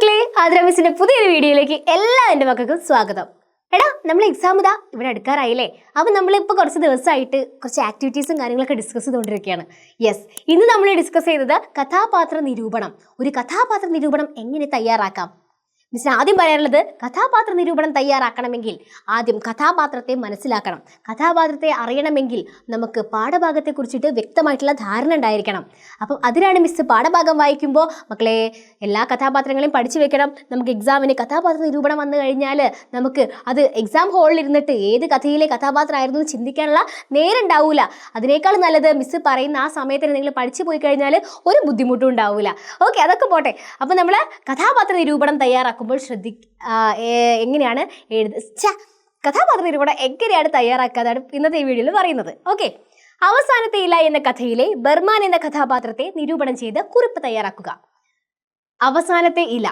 മക്കളെ ആദ്രാമിസിന്റെ പുതിയൊരു വീഡിയോയിലേക്ക് എല്ലാ എന്റെ മക്കൾക്കും സ്വാഗതം. എടാ നമ്മൾ എക്സാം ഇതാ ഇവിടെ എടുക്കാറായില്ലേ അപ്പം നമ്മളിപ്പോൾ കുറച്ച് ദിവസമായിട്ട് കുറച്ച് ആക്ടിവിറ്റീസും കാര്യങ്ങളൊക്കെ ഡിസ്കസ് ചെയ്തുകൊണ്ടിരിക്കുകയാണ്. യെസ് ഇന്ന് നമ്മൾ ഡിസ്കസ് ചെയ്തത് കഥാപാത്ര നിരൂപണം. ഒരു കഥാപാത്ര നിരൂപണം എങ്ങനെ തയ്യാറാക്കാം? മിസ്സിന് ആദ്യം പറയാനുള്ളത് കഥാപാത്ര നിരൂപണം തയ്യാറാക്കണമെങ്കിൽ ആദ്യം കഥാപാത്രത്തെ മനസ്സിലാക്കണം. കഥാപാത്രത്തെ അറിയണമെങ്കിൽ നമുക്ക് പാഠഭാഗത്തെ കുറിച്ചിട്ട് വ്യക്തമായിട്ടുള്ള ധാരണ ഉണ്ടായിരിക്കണം. അപ്പം അതിനാണ് മിസ് പാഠഭാഗം വായിക്കുമ്പോൾ മക്കളെ എല്ലാ കഥാപാത്രങ്ങളെയും പഠിച്ചു വെക്കണം. നമുക്ക് എക്സാമിന് കഥാപാത്ര നിരൂപണം വന്നു കഴിഞ്ഞാൽ നമുക്ക് അത് എക്സാം ഹാളിൽ ഇരുന്നിട്ട് ഏത് കഥയിലെ കഥാപാത്രമായിരുന്നു എന്ന് ചിന്തിക്കാനുള്ള നേരം ഉണ്ടാവില്ല അതിനേക്കാൾ നല്ലത് മിസ് പറയുന്ന ആ സമയത്തിന് നിങ്ങൾ പഠിച്ചു പോയി കഴിഞ്ഞാൽ ഒരു ബുദ്ധിമുട്ടും ഉണ്ടാവില്ല ഓക്കെ അതൊക്കെ പോട്ടെ. അപ്പം നമ്മൾ കഥാപാത്ര നിരൂപണം തയ്യാറാക്കുമ്പോൾ ശ്രദ്ധി എങ്ങനെയാണ് എഴുത കഥാപാത്ര നിരൂപണം എങ്ങനെയാണ് തയ്യാറാക്കാതാണ് ഇന്നത്തെ ഈ വീഡിയോയിൽ പറയുന്നത്. ഓക്കെ. അവസാനത്തെ ഇല എന്ന കഥയിലെ ബർമാൻ എന്ന കഥാപാത്രത്തെ നിരൂപണം ചെയ്ത് കുറിപ്പ് തയ്യാറാക്കുക. അവസാനത്തെ ഇല.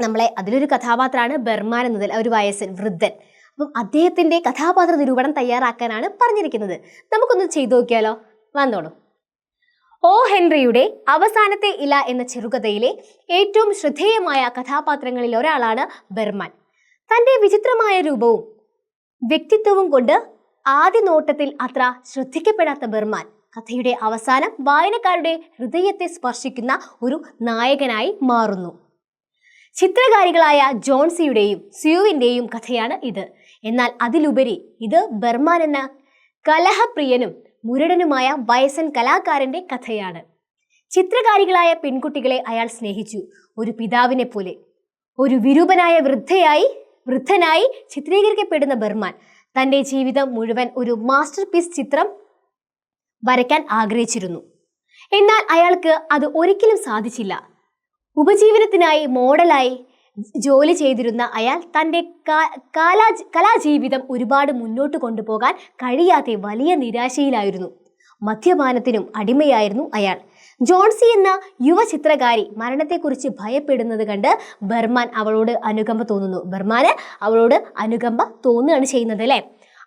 നമ്മളെ അതിലൊരു കഥാപാത്രമാണ് ബർമാൻ എന്നതിൽ ഒരു വയസ്സൻ വൃദ്ധൻ. അപ്പം അദ്ദേഹത്തിന്റെ കഥാപാത്ര നിരൂപണം തയ്യാറാക്കാനാണ് പറഞ്ഞിരിക്കുന്നത്. നമുക്കൊന്ന് ചെയ്തു നോക്കിയാലോ? വന്നോളൂ. ഓ ഹെൻറിയുടെ അവസാനത്തെ ഇല എന്ന ചെറുകഥയിലെ ഏറ്റവും ശ്രദ്ധേയമായ കഥാപാത്രങ്ങളിൽ ഒരാളാണ് ബെർമാൻ. തന്റെ വിചിത്രമായ രൂപവും വ്യക്തിത്വവും കൊണ്ട് ആദ്യ നോട്ടത്തിൽ അത്ര ശ്രദ്ധിക്കപ്പെടാത്ത ബെർമാൻ കഥയുടെ അവസാനം വായനക്കാരുടെ ഹൃദയത്തെ സ്പർശിക്കുന്ന ഒരു നായകനായി മാറുന്നു. ചിത്രകാരികളായ ജോൺസിയുടെയും സ്യൂവിന്റെയും കഥയാണ് ഇത്. എന്നാൽ അതിലുപരി ഇത് ബർമാൻ എന്ന കലഹപ്രിയനും മുരടനുമായ വയസ്സൻ കലാകാരന്റെ കഥയാണ്. ചിത്രകാരികളായ പെൺകുട്ടികളെ അയാൾ സ്നേഹിച്ചു. ഒരു പിതാവിനെ പോലെ. ഒരു വിരൂപനായ വൃദ്ധയായി വൃദ്ധനായി ചിത്രീകരിക്കപ്പെടുന്ന ബർമാൻ തന്റെ ജീവിതം മുഴുവൻ ഒരു മാസ്റ്റർ പീസ് ചിത്രം വരയ്ക്കാൻ ആഗ്രഹിച്ചിരുന്നു. എന്നാൽ അയാൾക്ക് അത് ഒരിക്കലും സാധിച്ചില്ല. ഉപജീവനത്തിനായി മോഡലായി ജോലി ചെയ്തിരുന്ന അയാൾ തന്റെ കലാ കാലാ കലാജീവിതം ഒരുപാട് മുന്നോട്ട് കൊണ്ടുപോകാൻ കഴിയാതെ വലിയ നിരാശയിലായിരുന്നു. മദ്യപാനത്തിനും അടിമയായിരുന്നു അയാൾ. ജോൺസി എന്ന യുവ ചിത്രകാരി മരണത്തെക്കുറിച്ച് ഭയപ്പെടുന്നത് കണ്ട് ബർമാൻ അവളോട് അനുകമ്പ തോന്നുന്നു. ബർമാന് അവളോട് അനുകമ്പ തോന്നുകയാണ് ചെയ്യുന്നത് അല്ലേ?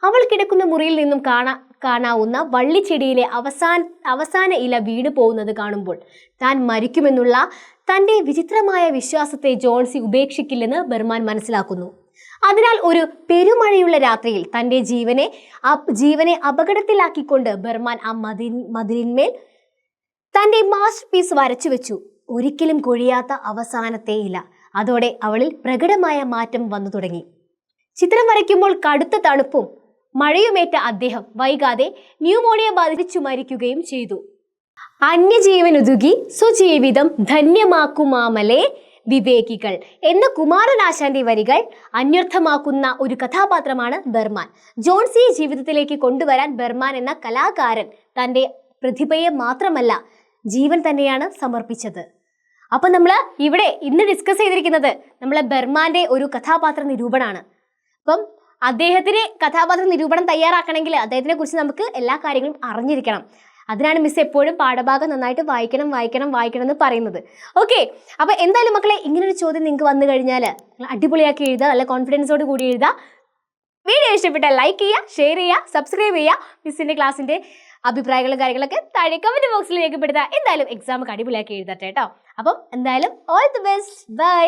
അവൾ കിടക്കുന്ന മുറിയിൽ നിന്നും കാണാ കാണാവുന്ന വള്ളിച്ചെടിയിലെ അവസാന അവസാന ഇല വീണു പോകുന്നത് കാണുമ്പോൾ താൻ മരിക്കുമെന്നുള്ള തന്റെ വിചിത്രമായ വിശ്വാസത്തെ ജോൺസി ഉപേക്ഷിക്കില്ലെന്ന് ബർമാൻ മനസ്സിലാക്കുന്നു. അതിനാൽ ഒരു പെരുമഴയുള്ള രാത്രിയിൽ തന്റെ ജീവനെ ജീവനെ അപകടത്തിലാക്കിക്കൊണ്ട് ബർമാൻ ആ മതിൽ മതിലിന്മേൽ തന്റെ മാസ്റ്റർ പീസ് വരച്ചു വെച്ചു. ഒരിക്കലും കൊഴിയാത്ത അവസാനത്തെ ഇല. അതോടെ അവളിൽ പ്രകടമായ മാറ്റം വന്നു തുടങ്ങി. ചിത്രം വരയ്ക്കുമ്പോൾ കടുത്ത തണുപ്പും മഴയുമേറ്റ അദ്ദേഹം വൈകാതെ ന്യൂമോണിയ ബാധിച്ചു മരിക്കുകയും ചെയ്തു. അന്യജീവൻ അന്യജീവനുതുകി സുജീവിതം ധന്യമാക്കുമാമലെ വിവേകികൾ എന്ന കുമാരനാശാന്റെ വരികൾ അന്വർത്ഥമാക്കുന്ന ഒരു കഥാപാത്രമാണ് ബർമാൻ. ജോൺസിയെ ജീവിതത്തിലേക്ക് കൊണ്ടുവരാൻ ബർമാൻ എന്ന കലാകാരൻ തന്റെ പ്രതിഭയെ മാത്രമല്ല ജീവൻ തന്നെയാണ് സമർപ്പിച്ചത്. അപ്പൊ നമ്മൾ ഇവിടെ ഇന്ന് ഡിസ്കസ് ചെയ്തിരിക്കുന്നത് നമ്മളെ ബർമാന്റെ ഒരു കഥാപാത്ര നിരൂപണമാണ് അപ്പം അദ്ദേഹത്തിന് കഥാപാത്ര നിരൂപണം തയ്യാറാക്കണമെങ്കിൽ അദ്ദേഹത്തിനെ കുറിച്ച് നമുക്ക് എല്ലാ കാര്യങ്ങളും അറിഞ്ഞിരിക്കണം. അതിനാണ് മിസ് എപ്പോഴും പാഠഭാഗം നന്നായിട്ട് വായിക്കണം വായിക്കണം വായിക്കണം എന്ന് പറയുന്നത്. ഓക്കെ അപ്പൊ എന്തായാലും മക്കളെ ഇങ്ങനൊരു ചോദ്യം നിങ്ങൾക്ക് വന്നു കഴിഞ്ഞാൽ അടിപൊളിയാക്കി എഴുതുക നല്ല കോൺഫിഡൻസോട് കൂടി എഴുതുക. വീഡിയോ ഇഷ്ടപ്പെട്ടാൽ ലൈക്ക് ചെയ്യുക ഷെയർ ചെയ്യുക സബ്സ്ക്രൈബ് ചെയ്യുക മിസ്സിന്റെ ക്ലാസ്സിന്റെ അഭിപ്രായങ്ങളും കാര്യങ്ങളൊക്കെ താഴെ കമന്റ് ബോക്സിൽ രേഖപ്പെടുത്തുക. എന്തായാലും എക്സാം അടിപൊളിയാക്കി എഴുതട്ടെ കേട്ടോ. അപ്പം എന്തായാലും ഓൾ ദി ബെസ്റ്റ് ബൈ